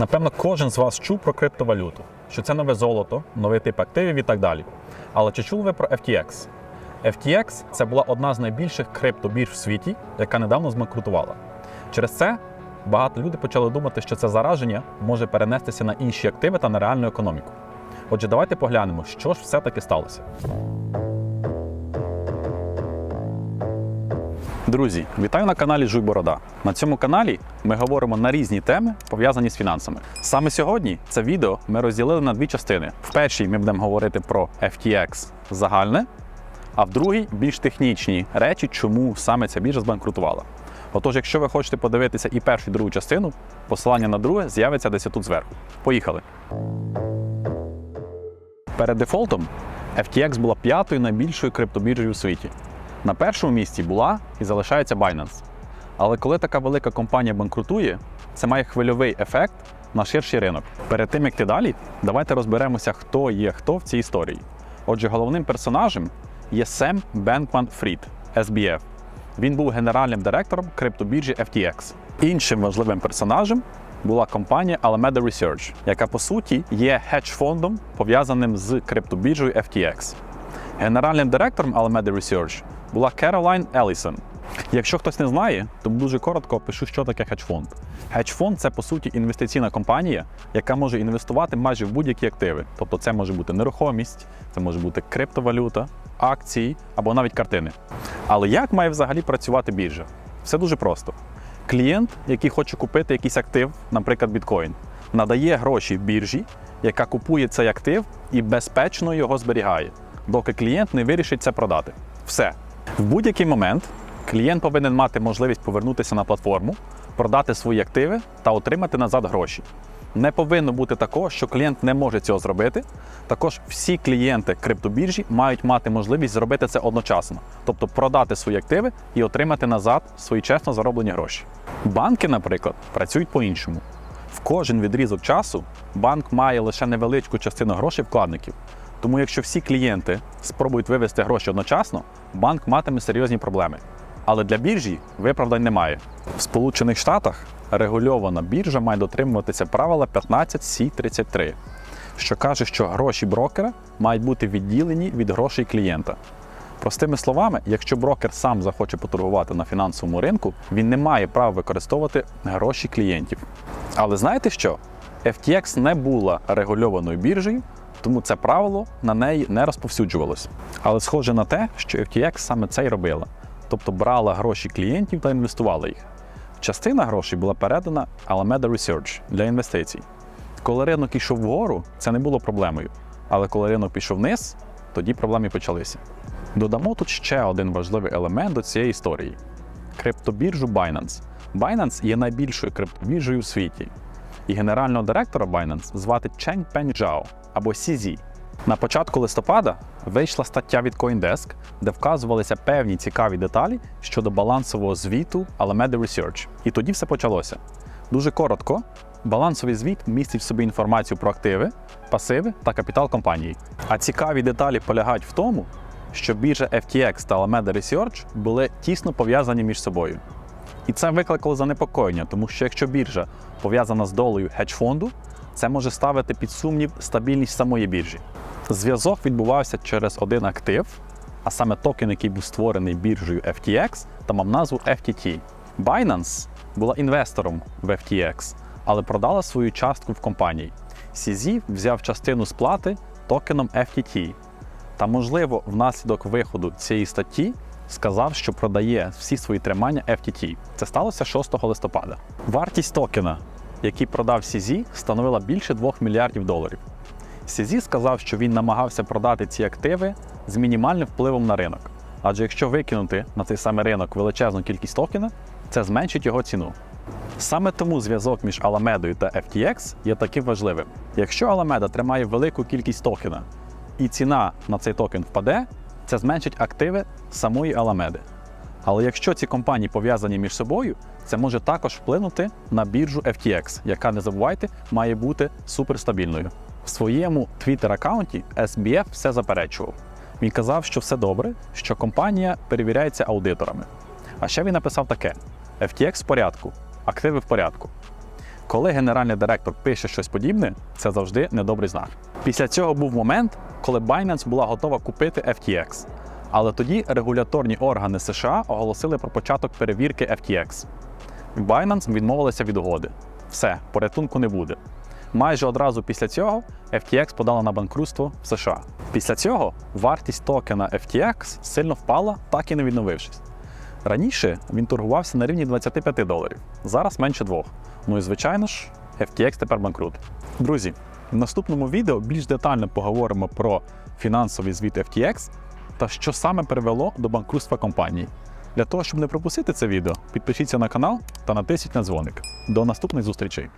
Напевно, кожен з вас чув про криптовалюту, що це нове золото, новий тип активів і так далі. Але чи чули ви про FTX? FTX це була одна з найбільших криптобірж в світі, яка недавно змакрутувала. Через це багато людей почали думати, що це зараження може перенестися на інші активи та на реальну економіку. Отже, давайте поглянемо, що ж все-таки сталося. Друзі, вітаю на каналі Жуй Борода. На цьому каналі ми говоримо на різні теми, пов'язані з фінансами. Саме сьогодні це відео ми розділили на дві частини. В першій ми будемо говорити про FTX загальне, а в другій більш технічні речі, чому саме ця біржа збанкрутувала. Отож, якщо ви хочете подивитися і першу, і другу частину, посилання на друге з'явиться десь тут зверху. Поїхали! Перед дефолтом FTX була п'ятою найбільшою криптобіржею у світі. На першому місці була і залишається Binance. Але коли така велика компанія банкрутує, це має хвильовий ефект на ширший ринок. Перед тим як ти далі, давайте розберемося, хто є хто в цій історії. Отже, головним персонажем є Сем Бенкман Фрід, SBF. Він був генеральним директором криптобіржі FTX. Іншим важливим персонажем була компанія Alameda Research, яка по суті є хедж-фондом, пов'язаним з криптобіржею FTX. Генеральним директором Alameda Research була Керолайн Елісон. Якщо хтось не знає, то дуже коротко опишу, що таке хедж-фонд. Хедж-фонд це по суті інвестиційна компанія, яка може інвестувати майже в будь-які активи. Тобто це може бути нерухомість, це може бути криптовалюта, акції або навіть картини. Але як має взагалі працювати біржа? Все дуже просто. Клієнт, який хоче купити якийсь актив, наприклад, біткоін, надає гроші біржі, яка купує цей актив і безпечно його зберігає, доки клієнт не вирішить це продати. Все. В будь-який момент клієнт повинен мати можливість повернутися на платформу, продати свої активи та отримати назад гроші. Не повинно бути такого, що клієнт не може цього зробити. Також всі клієнти криптобіржі мають мати можливість зробити це одночасно, тобто продати свої активи і отримати назад свої чесно зароблені гроші. Банки, наприклад, працюють по-іншому. В кожен відрізок часу банк має лише невеличку частину грошей вкладників. Тому якщо всі клієнти спробують вивести гроші одночасно, банк матиме серйозні проблеми. Але для біржі виправдань немає. В Сполучених Штатах регульована біржа має дотримуватися правила 15C33, що каже, що гроші брокера мають бути відділені від грошей клієнта. Простими словами, якщо брокер сам захоче поторгувати на фінансовому ринку, він не має права використовувати гроші клієнтів. Але знаєте що? FTX не була регульованою біржею, тому це правило на неї не розповсюджувалось. Але схоже на те, що FTX саме це й робила, тобто брала гроші клієнтів та інвестувала їх. Частина грошей була передана Alameda Research для інвестицій. Коли ринок йшов вгору, це не було проблемою. Але коли ринок пішов вниз, тоді проблеми почалися. Додамо тут ще один важливий елемент до цієї історії: криптобіржу Binance. Binance є найбільшою криптобіржею у світі. І генерального директора Binance звати Чень Пен Джао або CZ. На початку листопада вийшла стаття від CoinDesk, де вказувалися певні цікаві деталі щодо балансового звіту Alameda Research. І тоді все почалося. Дуже коротко, балансовий звіт містить в собі інформацію про активи, пасиви та капітал компанії. А цікаві деталі полягають в тому, що біржа FTX та Alameda Research були тісно пов'язані між собою. І це викликало занепокоєння, тому що якщо біржа пов'язана з долею хедж-фонду, це може ставити під сумнів стабільність самої біржі. Зв'язок відбувався через один актив, а саме токен, який був створений біржею FTX та мав назву FTT. Binance була інвестором в FTX, але продала свою частку в компанії. CZ взяв частину сплати токеном FTT. Та, можливо, внаслідок виходу цієї статті сказав, що продає всі свої тримання FTT. Це сталося 6 листопада. Вартість токена, який продав CZ, становила більше 2 мільярдів доларів. CZ сказав, що він намагався продати ці активи з мінімальним впливом на ринок. Адже якщо викинути на цей самий ринок величезну кількість токена, це зменшить його ціну. Саме тому зв'язок між Alameda та FTX є таким важливим. Якщо Alameda тримає велику кількість токена і ціна на цей токен впаде, це зменшить активи самої Alameda. Але якщо ці компанії пов'язані між собою, це може також вплинути на біржу FTX, яка, не забувайте, має бути суперстабільною. В своєму твіттер-аккаунті SBF все заперечував. Він казав, що все добре, що компанія перевіряється аудиторами. А ще він написав таке: FTX в порядку, активи в порядку. Коли генеральний директор пише щось подібне, це завжди недобрий знак. Після цього був момент, коли Binance була готова купити FTX. Але тоді регуляторні органи США оголосили про початок перевірки FTX. Binance відмовилася від угоди. Все, порятунку не буде. Майже одразу після цього FTX подала на банкрутство в США. Після цього вартість токена FTX сильно впала, так і не відновившись. Раніше він торгувався на рівні 25 доларів, зараз менше двох. Ну і звичайно ж, FTX тепер банкрут. Друзі, в наступному відео більш детально поговоримо про фінансовий звіт FTX та що саме привело до банкрутства компанії. Для того, щоб не пропустити це відео, підпишіться на канал та натисніть на дзвоник. До наступних зустрічей!